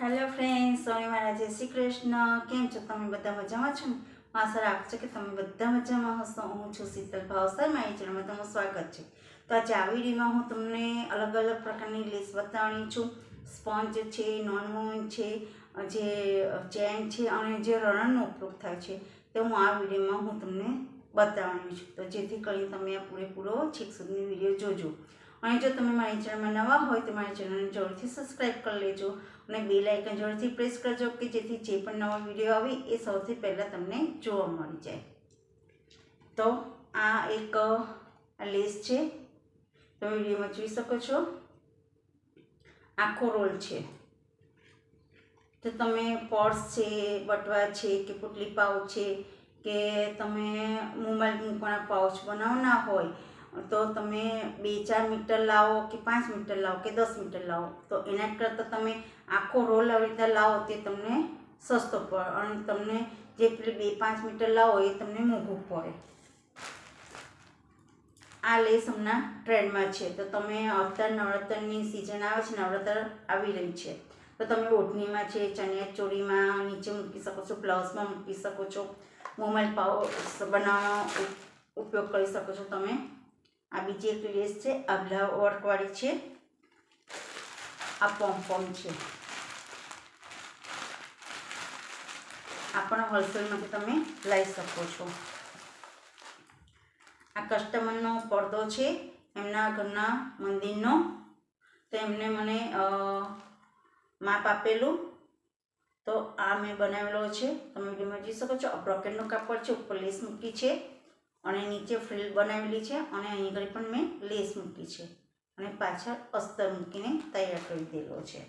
Hello friends સ્વામી મારા જય શ્રી કૃષ્ણ. કેમ છો તમે બધા મજામાં છો? હું આશા રાખું છું કે તમે બધા મજામાં હશો. હું છું શીતલ ભાવસર, મારી ચેનલમાં તમારું સ્વાગત છે. તો આજે આ વિડીયોમાં હું તમને અલગ અલગ પ્રકારની લિસ્ટ બતાવણી છું. સ્પોન્જ છે નોન મૂવિંગ છે, જે ચેન છે અને જે રણનો ઉપયોગ થાય છે. તે હું આ વિડીયોમાં હું તમને બતાવવાની છું. તો જેથી કરીને તમે આ પૂરેપૂરો છેક સુધીની વીડિયો જોજો. અને જો તમે મારી ચેનલમાં નવા હોય તો મારી ચેનલને જરૂરથી સબસ્ક્રાઈબ કરી લેજો અને બે લાઇકન જરૂરથી પ્રેસ કરજો કે જેથી જે પણ નવો વીડિયો આવે એ સૌથી પહેલાં તમને જોવા મળી જાય. તો આ એક લેસ છે. તમે વિડીયોમાં જોઈ શકો છો. આખો રોલ છે. તો તમે પર્સ છે, બટવા છે, કે પુટલી પાઉચ છે, કે તમે મોબાઈલ મૂકવાના પાઉચ બનાવવાના હોય તો તમે બે, ચાર મીટર લાવો કે પાંચ મીટર લાવો કે દસ મીટર લાવો? તો એના કરતાં તમે આખો રોલ આવી રીતે લાવો તે તમને સસ્તો પડે અને તમને જે પેલી બે, પાંચ મીટર લાવો એ તમને મોંઘું પડે. આ લેસ હમણાં ટ્રેન્ડમાં છે. તો તમે અત્યારે નવરાત્રની સિઝન આવે છે નવરાત્ર આવી રહી છે. તો તમે ઓઢણીમાં છે, ચણિયા ચોળીમાં નીચે મૂકી શકો છો, બ્લાઉઝમાં મૂકી શકો છો, મોબાઈલ પાઉચ બનાવવાનો ઉપયોગ કરી શકો છો તમે. આ બીજી એક લેસ છે આ બ્લા વર્કવાળી છે આ પોમ્પોમ છે આ પણ હોલસેલમાંથી તમે લઈ શકો છો। આ કસ્ટમરનો પડદો છે, એમના ઘરના મંદિરનો, તો એમને મને માપ આપેલું. તો આ મેં બનાવેલો છે, તમે વિડીયોમાં જોઈ શકો છો. આ બ્રોકેટનું કાપડ છે, ઉપર લેસ મૂકી છે. અને નીચે ફ્રિલ બનાવેલી છે અને અહીં આગળ પણ મેં લેસ મૂકી છે. અને પાછળ અસ્તર મૂકીને તૈયાર કરી દેલો છે.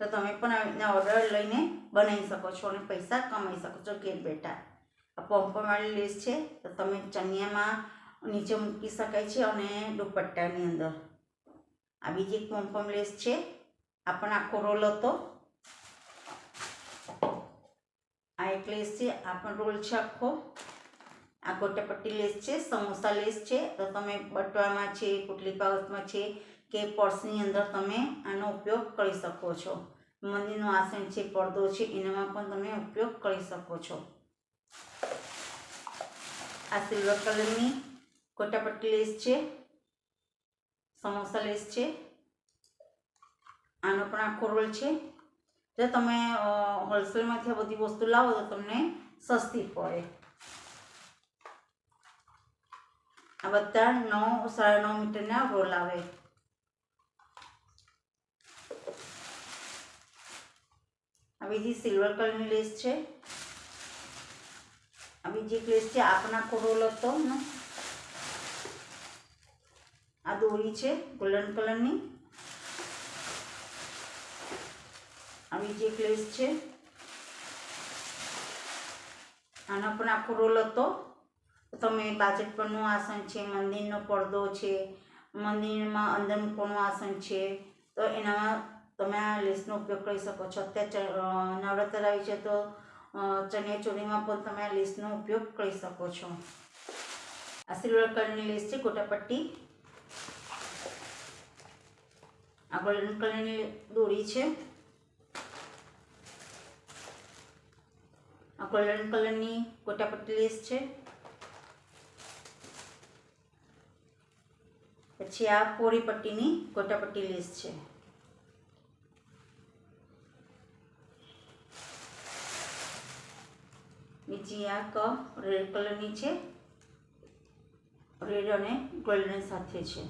તો તમે પણ આવી રીતના ઓર્ડર લઈને બનાવી શકો છો અને પૈસા કમાઈ શકો છો ઘેર બેઠા. આ પંપવાળી લેસ છે, તો તમે ચણિયામાં નીચે મૂકી શકાય છે અને દુપટ્ટાની અંદર. આ બીજી એક પંપમ લેસ છે. આ પણ આખો રોલ હતો આ એક લેસ છે આ પણ રોલ છે આખો. આ ગોટાપટ્ટી લેસ છે, સમોસા લેસ છે. તો તમે બટવામાં છે, કુટલી પાઉચમાં છે કે પર્સની અંદર તમે આનો ઉપયોગ કરી શકો છો. મંદિરનું આસન છે, પડદો છે, એનામાં પણ તમે ઉપયોગ કરી શકો છો. આ સિલ્વર કલરની ગોટાપટ્ટી લેસ છે, સમોસા લેસ છે. આનો પણ આખો રોલ છે. જો તમે હોલસેલમાંથી આ બધી વસ્તુ લાવો તો તમને સસ્તી પડે. આ બધા નવ, સાડા નવ મીટરના રોલ આવે. આ બીજી સિલ્વર કલરની લેસ છે. આ બીજી એક લેસ છે, આપના પણ આખો રોલ હતો ને. આ દોરી છે, ગોલ્ડન કલરની. બીજી એક લેસ છે. આનો પણ આખો રોલ હતો. તમે બાજટ પરનું આસન છે, મંદિરનો પડદો છે, મંદિરમાં અંદર મૂકવાનું આસન છે, તો એનામાં તમે આ લેસનો ઉપયોગ કરી શકો છો. અત્યારે નવરાત્ર આવી છે, તો ચણિયા ચોળીમાં પણ તમે આ લેસનો ઉપયોગ કરી શકો છો. આ સિલ્વર કલરની લેસ છે, ગોટાપટ્ટી. આ ગોલ્ડન કલરની દોરી છે. આ ગોલ્ડન કલરની ગોટાપટ્ટી લેસ છે. પછી આ પોરી પટ્ટીની ગોટાપટ્ટી લેસ છે. બીજી આ ક રેડ કલરની છે. રેડ અને ગોલ્ડન સાથે છે.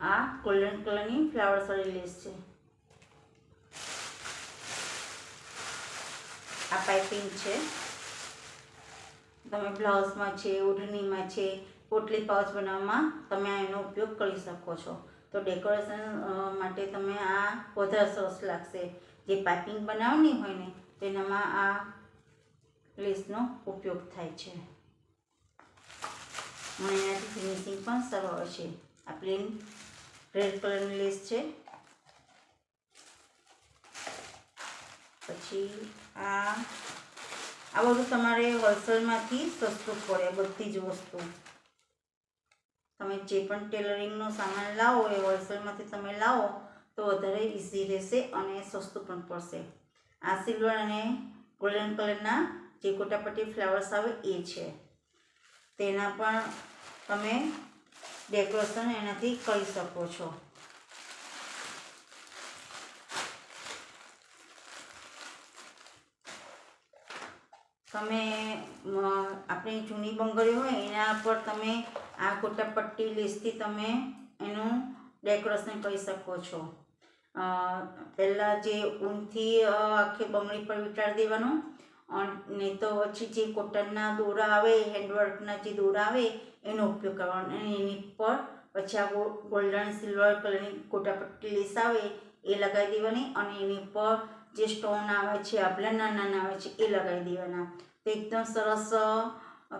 આ ગોલ્ડન કલરની ફ્લાવર સાડી લેસ છે. આ પાઇપિંગ છે. તમે બ્લાઉઝમાં છે ઓઢણીમાં છે, પોટલી પાઉચ બનાવવામાં તમે એનો ઉપયોગ કરી શકો છો. તો ડેકોરેશન માટે તમે આ વધારે સરસ લાગશે. જે પાઇપિંગ બનાવવાની હોય ને, તેનામાં આ લેસનો ઉપયોગ થાય છે. અને એનાથી ફિનિશિંગ પણ સરળ છે આ પ્લેન રેડ કલરની લેસ છે. પછી આ આ બધું તમારે હોલસેલમાંથી સસ્તું પડે, બધી જ વસ્તુ. તમે જે પણ ટેલરિંગનો સામાન લાવો એ હોલસેલમાંથી તમે લાવો, તો વધારે ઇઝી રહેશે અને સસ્તું પણ પડશે. આ સિલ્વર અને ગોલ્ડન કલરના જે કોટાપટ્ટી ફ્લાવર્સ આવે એ છે. તેના પણ તમે ડેકોરેશન એનાથી કરી શકો છો. તમે આપણી જૂની બંગડી હોય, એના પર તમે આ ગોટાપટ્ટી લેસથી તમે એનું ડેકોરેશન કરી શકો છો. પહેલાં જે ઊનથી આખી બંગડી પર વીંટાળી દેવાનું. અને તો પછી જે કોટનના દોરા આવે, હેન્ડવર્કના જે દોરા આવે, એનો ઉપયોગ કરવાનો. અને એની પર પછી આ ગોલ્ડન, સિલ્વર કલરની ગોટાપટ્ટી લેસ આવે, એ લગાવી દેવાની. અને એની પર જે સ્ટોન આવે છે, આપણા નાના નાના આવે છે, એ લગાવી દેવાના. તો એકદમ સરસ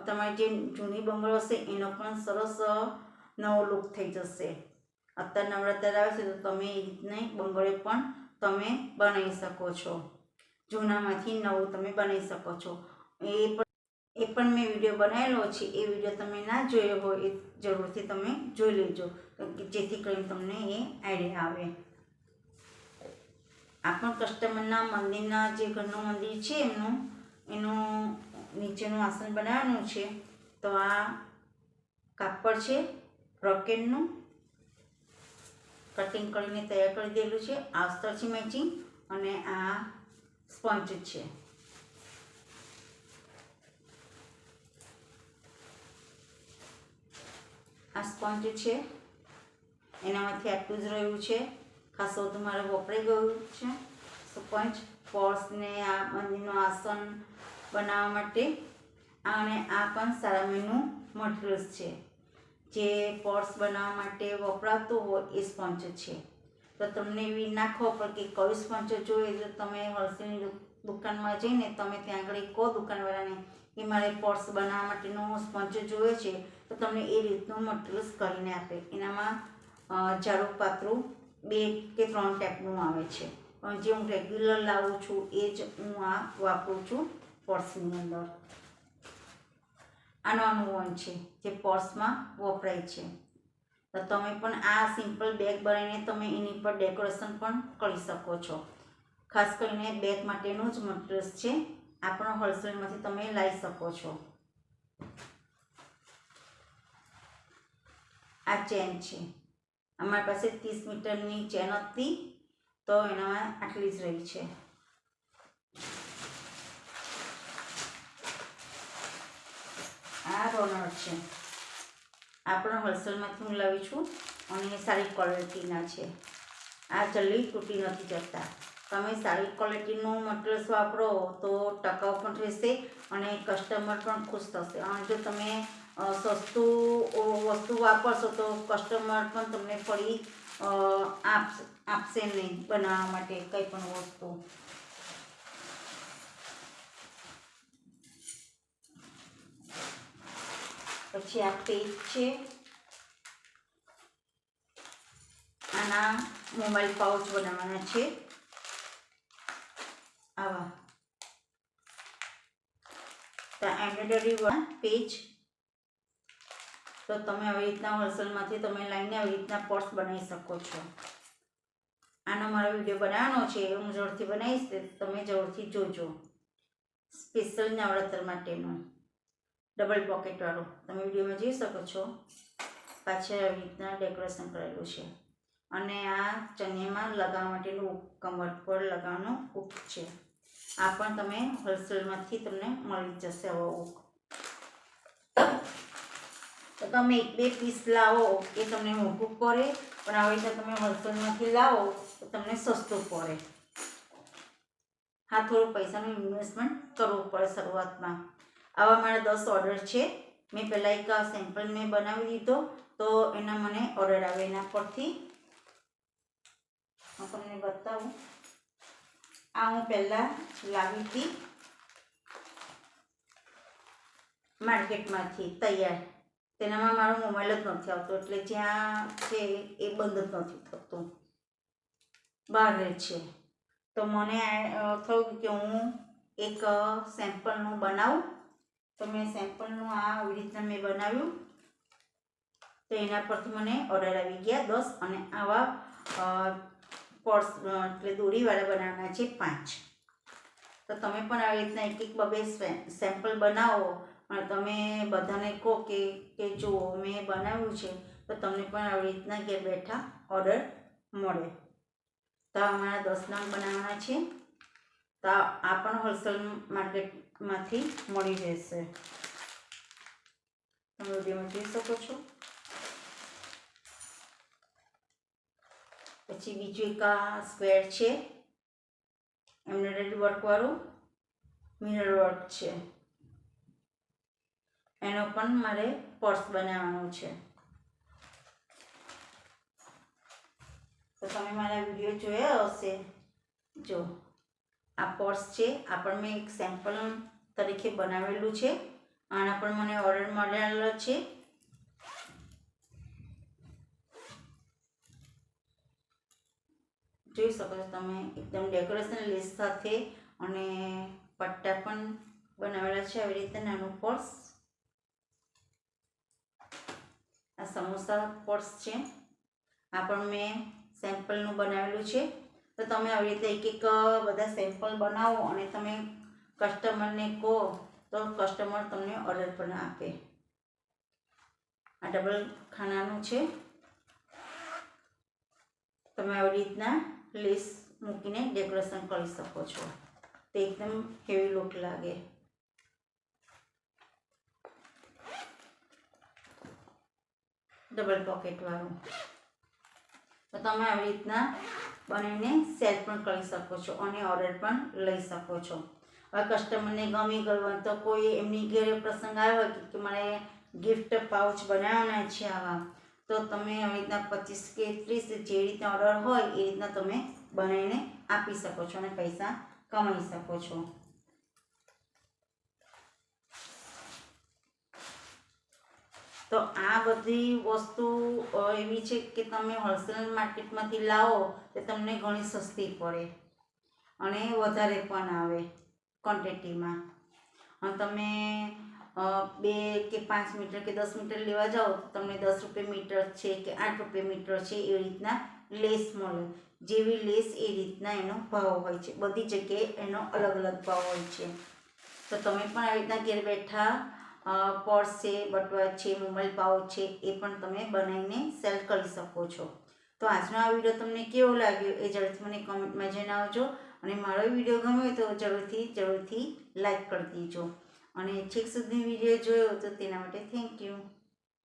તમારી જે જૂની બંગડો હશે, એનો પણ સરસ નવો લુક થઈ જશે. અત્યારે નવરાત્ર આવે છે, તો તમે એ રીતને બંગળે પણ તમે બનાવી શકો છો. જૂનામાંથી નવું તમે બનાવી શકો છો. એ પણ એ પણ મેં વીડિયો બનાવેલો છે, એ વીડિયો તમે ના જોયો હોય, એ જરૂરથી તમે જોઈ લેજો જેથી કરીને તમને એ આઈડિયા આવે. આ પણ કસ્ટમરના મંદિરના જે ઘરનું મંદિર છે એમનું, એનું નીચેનું આસન બનાવવાનું છે, તો આ કાપડ છે રોકેટનું કટિંગ કરીને તૈયાર કરી દેલું છે, આ અસ્તર છે મેચિંગ અને આ સ્પંચ છે. આ સ્પંચ છે, એનામાંથી આટલું જ રહ્યું છે. ખાસ તો મારે વપરાઈ ગયું છે. સ્પંચ પર્સને આ મંદિરનું આસન બનાવવા માટે અને આ પણ સારામીનું મટીરિયલ્સ છે. જે પર્સ બનાવવા માટે વપરાતો હોય એ સ્પંચ છે. તો તમને એવી ના ખબર કે કયું સ્પંચ જોઈએ તો તમે હળસીની દુકાનમાં જઈને તમે ત્યાં આગળ કહો દુકાનવાળાને એ મારે પર્સ બનાવવા માટેનું સ્પંચ જોઈએ છે, તો તમને એ રીતનું મટીરિયલ્સ કરીને આપે. એનામાં ઝાડુ પાતળું બે કે ત્રણ ટાઈપનું આવે છે. પણ જે હું રેગ્યુલર લાવું છું, એ જ હું આ વાપરું છું પર્સની અંદર. આ નાનું વન છે જે પર્સમાં વપરાય છે. તો તમે પણ આ સિમ્પલ બેગ બનાવીને તમે એની પર ડેકોરેશન પણ કરી શકો છો. ખાસ કરીને બેગ માટેનું જ મટીરિયલ્સ છે. આ પણ હોલસેલમાંથી તમે લાવી શકો છો. આ ચેન છે. અમારી પાસે ત્રીસ મીટરની ચેન હતી, તો એનામાં આટલી જ રહી છે. આ રોનર છે. આ હોલસેલમાંથી હું લાવી છું અને સારી ક્વોલિટીના છે. આ જલ્દી તૂટી નથી જતા. તમે સારી ક્વોલિટીનું મટીરિયલ્સ વાપરો તો ટકાઉ પણ રહેશે અને કસ્ટમર પણ ખુશ થશે. અને જો તમે સસ્તું વસ્તુ વાપરશો તો કસ્ટમર પણ તમને ફરી આપશે નહીં બનાવવા માટે કંઈ પણ વસ્તુ. પછી આ પેજ છે. આના મોબાઈલ પાઉચ બનાવવાના છે. આવા. તો એમ્બ્રોઇડરી પેજ તો તમે આવી રીતના હોલસેલમાંથી તમે લઈને આવી રીતના પર્સ બનાવી શકો છો. આનો મારો વીડિયો બનાવવાનો છે એ હું જરૂરથી બનાવીશ તમે જરૂરથી જોજો. સ્પેશિયલ નવરાત્ર માટેનું ડબલ પોકેટવાળો. તમે વિડીયોમાં જોઈ શકો છો. પાછળ આવી રીતના ડેકોરેશન કરેલું છે. અને આ ચણિયામાં લગાવવા માટેનું કમર પર લગાવવાનો હુક છે. આ પણ તમે હોલસેલમાંથી તમને મળી જશે આવો હુક તો તમે એક બે પીસ લાવો, એ તમને મોંઘું પડે, પણ આવી રીતે તમે હોલસેલમાંથી લાવો, તો તમને સસ્તું પડે. હા, થોડું પૈસાનું ઇન્વેસ્ટમેન્ટ કરવું પડે શરૂઆતમાં. આવા મારા દસ ઓર્ડર છે. મેં પહેલાં એક સેમ્પલ મેં બનાવી દીધો, તો એના મને ઓર્ડર આવે એના પરથી. હું તમને બતાવું. આ હું પહેલાં લાવી હતી. માર્કેટમાંથી તૈયાર. તેનામાં મારો મોબાઈલ જ નથી આવતો, એટલે જ્યાં છે એ બંધ જ નથી થતું. બહાર છે. તો મને થયું કે હું એક સેમ્પલનું બનાવું. તો મેં સેમ્પલનું આ આવી રીતના મેં બનાવ્યું. તો એના પરથી મને ઓર્ડર આવી ગયા દસ અને આવા પર્સ એટલે દોરીવાળા બનાવવાના છે પાંચ. તો તમે પણ આવી રીતના એક એક બબે સેમ્પલ બનાવો. અને તમે બધાને કહો કે કે જુઓ મેં બનાવ્યું છે, તો તમને પણ આવી રીતના ઘેર બેઠા ઓર્ડર મળે. તો અમારા દસ નંગ બનાવવાના છે. તો આ પણ હોલસેલ માર્કેટમાંથી મળી રહેશે. તમે વિડીયોમાં જોઈ શકો છો. પછી બીજું એક આ સ્ક્વેર છે. એમ્બ્રોઇડરી વર્કવાળું, મિરર વર્ક છે. એનો પણ મારે પર્સ બનાવવાનો છે. તો તમે મારા વીડિયો જોયા હશે? જો, આ પર્સ છે, આ પણ મેં એક સેમ્પલ તરીકે બનાવેલું છે. આના પણ મને ઓર્ડર મળેલો છે. જોઈ શકો છો તમે, એકદમ ડેકોરેશન લેસ સાથે અને પટ્ટા પણ બનાવેલા છે, આવી રીતે નાનું પર્સ. આ સમોસા પર્સ છે. આ પણ મેં સેમ્પલનું બનાવેલું છે. તો તમે આવી રીતે એક એક બધા સેમ્પલ બનાવો અને તમે કસ્ટમરને કહો તો કસ્ટમર તમને ઓર્ડર પણ આપે. આ ડબલ ખાનાનું છે. તમે આવી રીતના લેસ મૂકીને ડેકોરેશન કરી શકો છો. તે એકદમ હેવી લુક લાગે. ડબલ પોકેટવાળું. તો તમે આવી રીતના બનીને સેલ પણ કરી શકો છો અને ઓર્ડર પણ લઈ શકો છો. હવે કસ્ટમરને ગમી ગયું તો કોઈ એમની ઘેરે પ્રસંગ આવ્યો હોય કે મારે ગિફ્ટ પાઉચ બનાવવાના છે આવા, તો તમે આવી રીતના પચીસ કે ત્રીસ જે રીતના ઓર્ડર હોય એ રીતના તમે બનાવીને આપી શકો છો અને પૈસા કમાઈ શકો છો. તો આ બધી વસ્તુ એવી છે કે તમે હોલસેલ માર્કેટમાંથી લાવો તો તમને ઘણી સસ્તી પડે અને વધારે પણ આવે ક્વોન્ટિટીમાં અને તમે બે કે પાંચ મીટર કે દસ મીટર લેવા જાઓ તો તમને દસ રૂપિયા મીટર છે કે આઠ રૂપિયા મીટર છે એ રીતના લેસ મળે. જેવી લેસ એ રીતના એનો ભાવ હોય છે. બધી જગ્યાએ એનો અલગ અલગ ભાવ હોય છે. તો તમે પણ આવી રીતના ઘેર બેઠા પર્સ છે બટવા છે મોબાઈલ પાઉચ છે, એ પણ તમે બનાવીને સેલ કરી શકો છો. તો આજનો આ વીડિયો તમને કેવો લાગ્યો એ જરૂરથી મને કમેન્ટમાં જણાવજો અને મારો વીડિયો ગમ્યો તો જરૂરથી જરૂરથી લાઈક કરી દેજો. અને છેક સુધી વીડિયો જોયો તો તેના માટે થેન્ક યુ